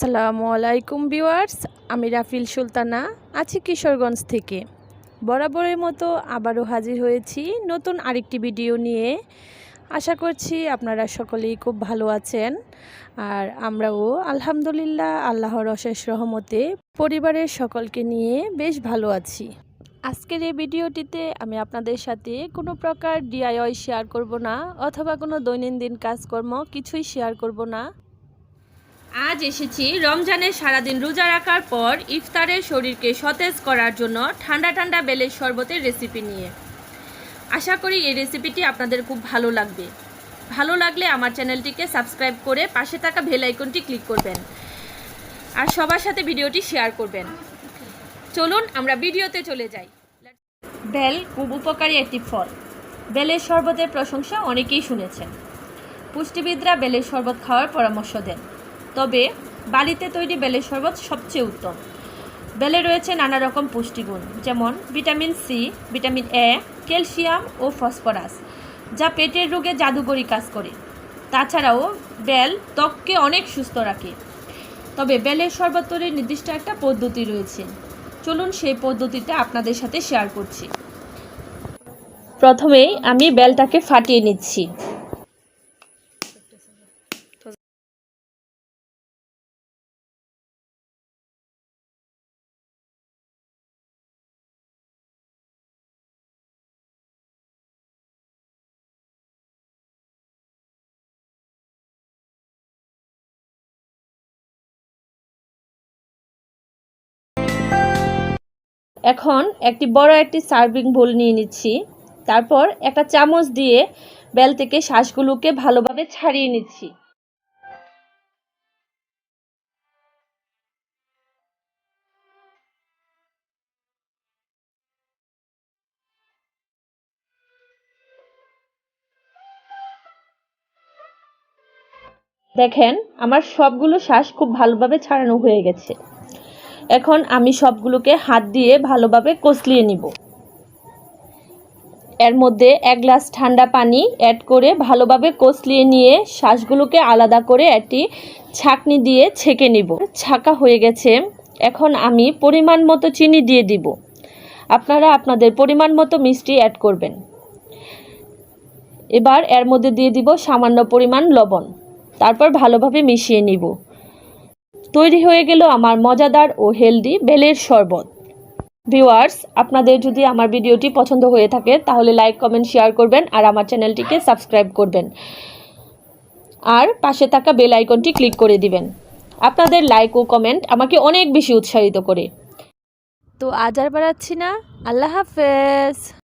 আসসালামু আলাইকুম ভিউয়ার্স, আমি রাফিল সুলতানা, আছি কিশোরগঞ্জ থেকে। বরাবরের মতো আবারও হাজির হয়েছি নতুন আরেকটি ভিডিও নিয়ে। আশা করছি আপনারা সকলেই খুব ভালো আছেন। আর আমরাও আলহামদুলিল্লাহ আল্লাহর অশেষ রহমতে পরিবারের সকলকে নিয়ে বেশ ভালো আছি। আজকের এই ভিডিওটিতে আমি আপনাদের সাথে কোনো প্রকার ডিআইওয়াই শেয়ার করব না, অথবা কোনো দৈনন্দিন কাজকর্ম কিছুই শেয়ার করব না। আজ এসেছি রমজানের সারাদিন রোজা রাখার পর ইফতারের শরীরকে সতেজ করার জন্য ঠান্ডা ঠান্ডা বেলের শরবতের রেসিপি নিয়ে। আশা করি এই রেসিপিটি আপনাদের খুব ভালো লাগবে। ভালো লাগলে আমার চ্যানেলটিকে সাবস্ক্রাইব করে পাশে থাকা বেল আইকনটি ক্লিক করবেন। আর সবার সাথে ভিডিওটি শেয়ার করবেন। চলুন আমরা ভিডিওতে চলে যাই। বেল খুব উপকারী একটি ফল। বেলের শরবতের প্রশংসা অনেকেই শুনেছেন। পুষ্টিবিদরা বেলের শরবত খাওয়ার পরামর্শ দেন। তবে বাড়িতে তৈরি বেলের শরবত সবচেয়ে উত্তম। বেলে রয়েছে নানা রকম পুষ্টিগুণ, যেমন vitamin C, vitamin A, calcium O phosphorus, যা পেটের রোগে জাদুকরি কাজ করে। তাছাড়াও বেল ত্বককে অনেক সুস্থ রাখে। তবে বেলের শরবত তৈরির নির্দিষ্ট একটা পদ্ধতি রয়েছে। চলুন সেই পদ্ধতিটা আপনাদের সাথে শেয়ার করছি। প্রথমেই আমি বেলটাকে ফাটিয়ে নিচ্ছি। এখন একটি বড় একটি সার্ভিং বোল নিয়ে নিচ্ছি। তারপর একটা চামচ দিয়ে বেল থেকে শ্বাসগুলোকে ভালোভাবে ছাড়িয়ে নিচ্ছি। দেখেন, আমার সবগুলো শ্বাস খুব ভালোভাবে ছাড়ানো হয়ে গেছে। এখন আমি সবগুলোকে হাত দিয়ে ভালোভাবে কষলিয়ে নিব। এর মধ্যে এক গ্লাস ঠান্ডা পানি অ্যাড করে ভালোভাবে কষলিয়ে নিয়ে শ্বাসগুলোকে আলাদা করে একটি ছাকনি দিয়ে ছেঁকে নিব। ছাকা হয়ে গেছে। এখন আমি পরিমাণ মতো চিনি দিয়ে দিব। আপনারা আপনাদের পরিমাণ মতো মিষ্টি অ্যাড করবেন। এবার এর মধ্যে দিয়ে দিব সামান্য পরিমাণ লবণ। তারপর ভালোভাবে মিশিয়ে নিব। তৈরি হয়ে গেল আমার মজাদার ও হেলদি বেলের শরবত। ভিউয়ার্স, আপনাদের যদি আমার ভিডিওটি পছন্দ হয়ে থাকে, তাহলে লাইক, কমেন্ট, শেয়ার করবেন আর আমার চ্যানেলটিকে সাবস্ক্রাইব করবেন। আর পাশে থাকা বেল আইকনটি ক্লিক করে দিবেন। আপনাদের লাইক ও কমেন্ট আমাকে অনেক বেশি উৎসাহিত করে। তো আজ আর বাড়াচ্ছি না। আল্লাহ হাফেজ।